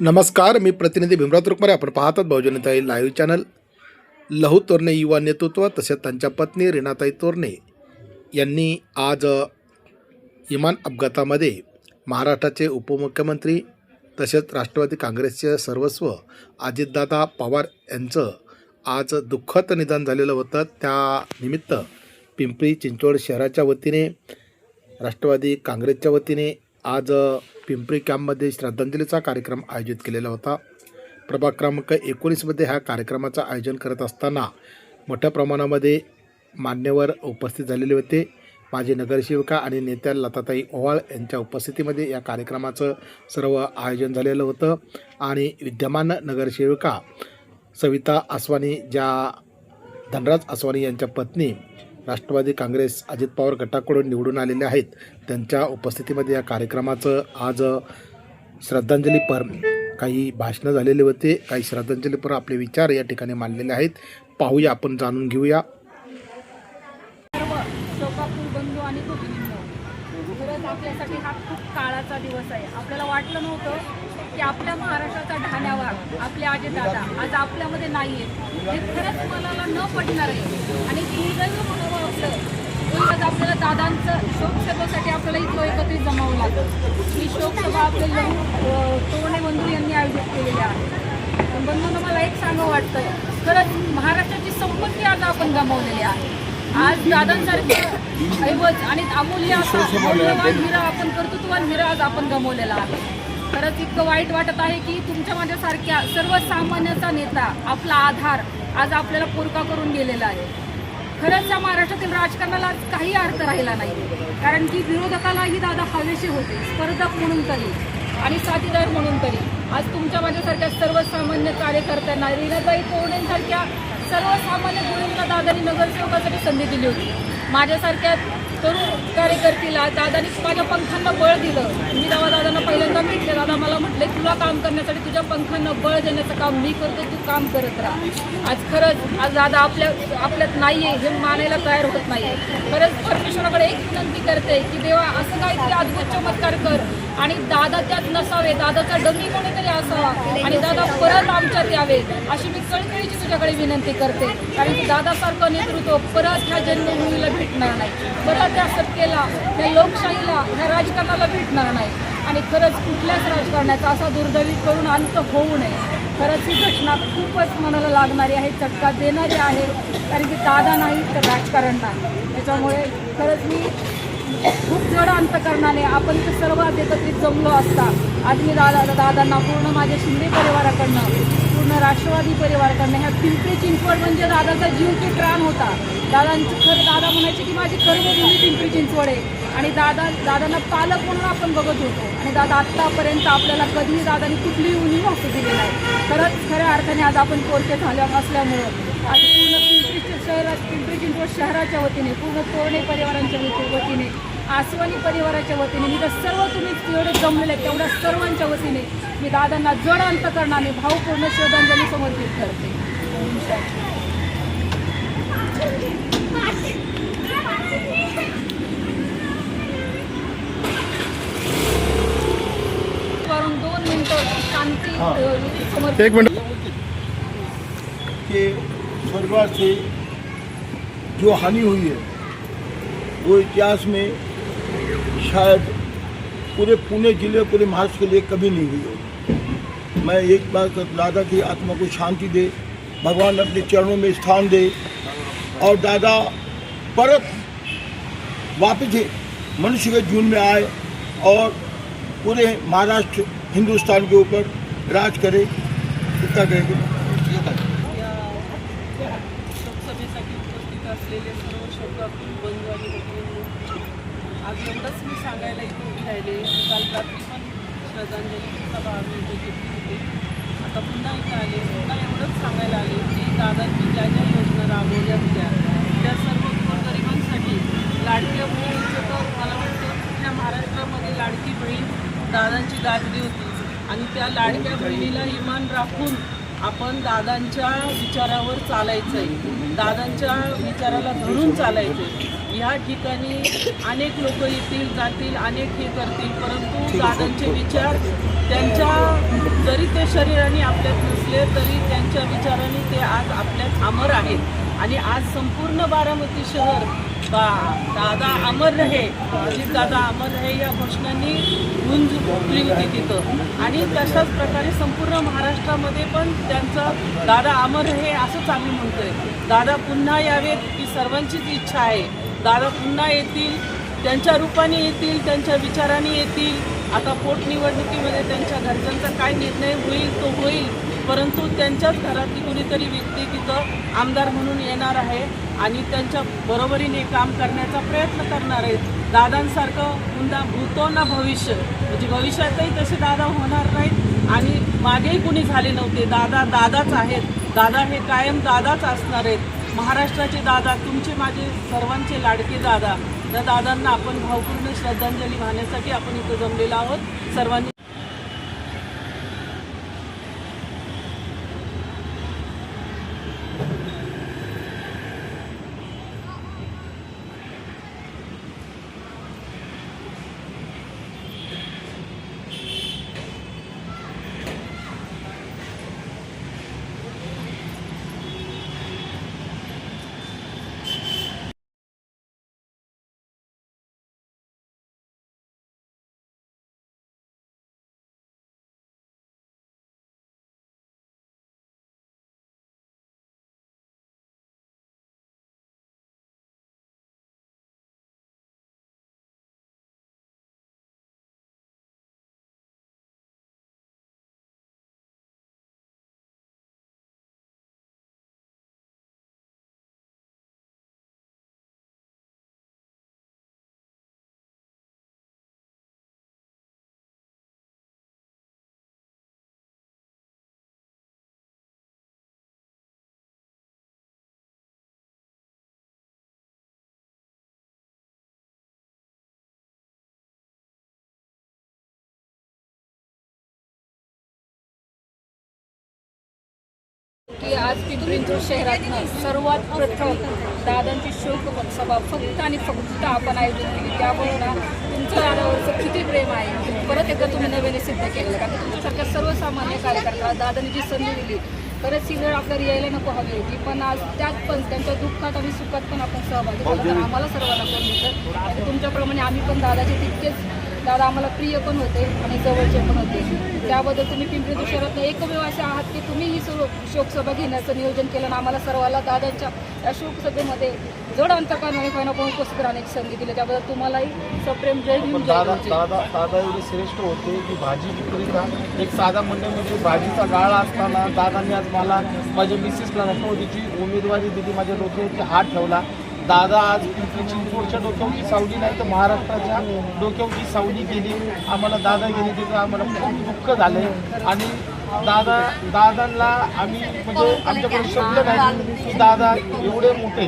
नमस्कार मी प्रतिनिधी भीमराव तुरकमारे. आपण पाहतात बहुजनताई लाईव्ह चॅनल लहू तोरणे युवा नेतृत्व तसेच त्यांच्या पत्नी रीनाताई तोरणे यांनी आज विमान अपघातामध्ये महाराष्ट्राचे उपमुख्यमंत्री तसेच राष्ट्रवादी काँग्रेसचे सर्वस्व अजितदादा पवार यांचं आज दुःखद निधन झालेलं होतं. त्यानिमित्त पिंपरी चिंचवड शहराच्या वतीने राष्ट्रवादी काँग्रेसच्या वतीने आज पिंपरी कॅम्पमध्ये श्रद्धांजलीचा कार्यक्रम आयोजित केलेला होता. प्रभाग क्रमांक एकोणीसमध्ये ह्या कार्यक्रमाचं आयोजन करत असताना मोठ्या प्रमाणामध्ये मान्यवर उपस्थित झालेले होते. माजी नगरसेविका आणि नेत्या लताताई ओवाळ यांच्या उपस्थितीमध्ये या कार्यक्रमाचं सर्व आयोजन झालेलं होतं. आणि विद्यमान नगरसेविका सविता आसवानी ज्या धनराज आसवानी यांच्या पत्नी राष्ट्रवादी काँग्रेस अजित पवार गटाकडून निवडून आलेले आहेत. त्यांच्या उपस्थितीमध्ये या कार्यक्रमाचं आज श्रद्धांजलीपर काही भाषणं झालेले होते. काही श्रद्धांजलीपर आपले विचार या ठिकाणी मांडलेले आहेत. पाहूया आपण जाणून घेऊया. आपल्यासाठी हा खूप काळाचा दिवस आहे. आपल्याला वाटलं नव्हतं की आपल्या महाराष्ट्राचा ढाण्यावर आपले अजितदादा आज आपल्यामध्ये नाही आहेत हे खरंच मनाला न पटणार आहे. आणि दुर्दैव म्हणावं आपलं की आज आपल्याला दादांचं शोकसभेसाठी आपल्याला इथं एकत्रित जमावं लागतं. ही शोकसभा आपल्याला लहू तोरणे बंधू यांनी आयोजित केलेली आहे. बंधूंना मला एक सांगावं वाटतं खरंच महाराष्ट्राची संपत्ती आज आपण गमावलेली आहे. आज दादांसारखे ऐवज आणि अमूल्य असा मौल्यवान हिरा आपण कर्तृत्वान हिरा आज आपण गमवलेला आहे. खरंच इतकं वाईट वाटत आहे की तुमच्या माझ्यासारख्या सर्वसामान्याचा नेता आपला आधार आज आपल्याला पुरका करून गेलेला आहे. खरंच या महाराष्ट्रातील राजकारणाला काही अर्थ राहिला नाही. कारण की विरोधकालाही दादा हवेशी होते स्पर्धक म्हणून तरी आणि साथीदार म्हणून तरी. आज तुमच्या माझ्यासारख्या सर्वसामान्य कार्यकर्त्यांना रीनाताई तोरण्यांसारख्या सर्वसामान्य मुलींना दादानी नगरसेवकासाठी संधी दिली होती. माझ्यासारख्या तरुण कार्यकर्तीला दादानी माझ्या पंखांना बळ दिलं. मी जेव्हा दादांना पहिल्यांदा भेटले. दादा मला म्हटले तुला काम करण्यासाठी तुझ्या पंखांना बळ देण्याचं काम मी करतो तू काम करत राहा. आज खरंच आज दादा आपल्या आपल्यात नाही आहे हे मानायला तयार होत नाही खरंच परमेश्वराकडे एक विनंती करते की देवा असं काहीतरी अद्भुत चमत्कार कर. आणि दादा त्यात नसावे दादाचा डमी कोणीतरी असावा आणि दादा परत आमच्यात यावे अशी मी कळकळीची तुझ्याकडे विनंती करते. कारण की दादासारखं नेतृत्व परत ह्या जन्मभूमीला भेटणार नाही. परत त्या सत्तेला त्या लोकशाहीला ह्या राजकारणाला भेटणार नाही. आणि खरंच कुठल्याच राजकारणाचा असा दुर्दैवी करून अंत होऊ नये. खरंच ही घटना खूपच मनाला लागणारी आहे चटका देणारी आहे. कारण की दादा नाही तर राजकारण नाही. त्याच्यामुळे खरंच मी खूप जड अंतकरणाने आपण इथे सर्व एकत्रित जमलो असता. आणि मी दादा दादांना पूर्ण माझ्या शिंदे परिवाराकडनं पूर्ण राष्ट्रवादी परिवाराकडनं ह्या पिंपरी चिंचवड म्हणजे दादाचा जीव की प्राण होता. दादांची खरं दादा म्हणायचे की माझी कर्मभूमी पिंपरी चिंचवड आहे. आणि दादा दादांना पालक म्हणून आपण बघत होतो. आणि दादा आत्तापर्यंत आपल्याला कधीही दादांनी कुठलीही उणीव असू दिली नाही. खरंच खऱ्या अर्थाने आज आपण पोरके झाल्या असल्यामुळं आज पूर्ण पिंपरी शहरात पिंपरी चिंचवड शहराच्या वतीने पूर्ण तोरणे परिवारांच्या वतीने आसवानी परिवाराच्या वतीने मी तर सर्व तुम्ही जेवढे जमलेले आहेत, तेवढ्या सर्वांच्या वतीने मी दादांना जड अंतकरणाने भावपूर्ण श्रद्धांजली समर्पित करते. समर्पित एक मिनट। के स्वर्गवास से जो हानि हुई है वो इतिहास में शायद पूरे पुणे ज़िले पूरे महाराष्ट्र के लिए कभी नहीं हुई होगी। मैं एक बार कर दादा की आत्मा को शांति दे भगवान अपने चरणों में स्थान दे और दादा परत वापस ही मनुष्य के जून में आए और पूरे महाराष्ट्र हिंदुस्तान के ऊपर राज करे इतना कहेंगे या लोकसभेसाठी उपस्थित असलेले सर्व शब्द बंधू आणि भगिनींनो आज एवढंच मी सांगायला इथे उभी राहिले काल रात्री पण श्रद्धांजली सभा आम्ही इथे घेतली होती. आता पुन्हा इथं आले. पुन्हा एवढंच सांगायला आले की दादांनी ज्या ज्या योजना राबवल्या होत्या त्या सर्व गरिबांसाठी लाडक्या बहिणीचं तर मला वाटतं पुऱ्या महाराष्ट्रामध्ये लाडकी बहीण दादांची गाजली होती. आणि त्या लाडक्या बहिणीला इमान राखून आपण दादांच्या विचारावर चालायचं आहे दादांच्या विचाराला धरून चालायचं आहे ह्या ठिकाणी अनेक लोक येतील जातील अनेक हे करतील परंतु दादांचे विचार त्यांच्या जरी आपल्या शरीराने आपल्यात नसले तरी त्यांच्या विचाराने ते आज आपल्यात अमर आहेत. आणि आज संपूर्ण बारामती शहर बा दादा अमर रहे अजित दादा अमर रहे या घोषणांनी गुंज फुटली होती तिथं. आणि तशाच प्रकारे संपूर्ण महाराष्ट्रामध्ये पण त्यांचं दादा अमर रहे असंच आम्ही म्हणतोय. दादा पुन्हा यावेत ही सर्वांचीच इच्छा आहे. दादा पुन्हा येतील त्यांच्या रूपाने येतील त्यांच्या विचाराने येतील. आता पोटनिवडणुकीमध्ये त्यांच्या घरच्यांचा काय निर्णय होईल तो होईल. परंतु त्यांच्याच घरातली कुणीतरी व्यक्ती तिथं आमदार म्हणून येणार आहे आणि त्यांच्या बरोबरीने काम करण्याचा प्रयत्न करणार आहेत. दादांसारखं हुंदा भूतो ना भविष्य. म्हणजे भविष्यातही तसे दादा होणार नाहीत आणि मागेही कुणी झाले नव्हते. दादा दादाच आहेत. दादा हे कायम दादाच असणार आहेत. महाराष्ट्राचे दादा तुमचे माझे सर्वांचे लाडके दादा. त्या दादांना आपण भावपूर्ण श्रद्धांजली वाहण्यासाठी आपण इथं जमलेलो आहोत. सर्वांनी की आज पिंपरी शहरातनं सर्वात प्रथम दादांची शोक सभा फक्त आणि फक्त आपण आयोजित केली. त्यामुळे ना तुमचं दादावरचं किती प्रेम आहे. परत एकदा तुम्ही नव्याने सिद्ध केलं कारण तुमच्यासारख्या सर्वसामान्य कार्यकर्ता दादांनी जी संधी दिली परत ही वेळ आपल्याला यायला नको हवी होती. पण आज त्यात पण त्यांच्या दुःखात आणि सुखात पण आपण सहभागी झालो. तर आम्हाला सर्वांना कोण मिळतं आणि तुमच्याप्रमाणे आम्ही पण दादाचे तितकेच दादा आम्हाला प्रिय पण होते आणि जवळचे पण होते. त्याबद्दल तुम्ही पिंपरी शहरातनं एकमेव असे आहात की तुम्ही ही सर्व शोकसभा घेण्याचं नियोजन केलं आणि आम्हाला सर्वाला दादांच्या या शोकसभेमध्ये जड अंतकाने होईना पण उपस्थित राहण्याची संधी दिली. त्याबद्दल तुम्हालाही सप्रेम जय जय दादा गुरुजी. दादा दादा एवढे श्रेष्ठ होते की भाजी विक्रेता एक साधा म्हणजे भाजीचा गाळा असताना दादांनी आज मला माझ्या मिसेसला राष्ट्रवादीची उमेदवारी दिली माझ्या डोक्यावरती हात ठेवला. दादा आज पिंपरी चिंचवडच्या डोक्यावरची सावली नाही तर महाराष्ट्राच्या डोक्यावरची सावली गेली आम्हाला दादा गेली त्याचं आम्हाला खूप दुःख झाले. आणि दादा दादांना आम्ही म्हणजे आमच्याकडे शब्द नाही की दादा एवढे मोठे.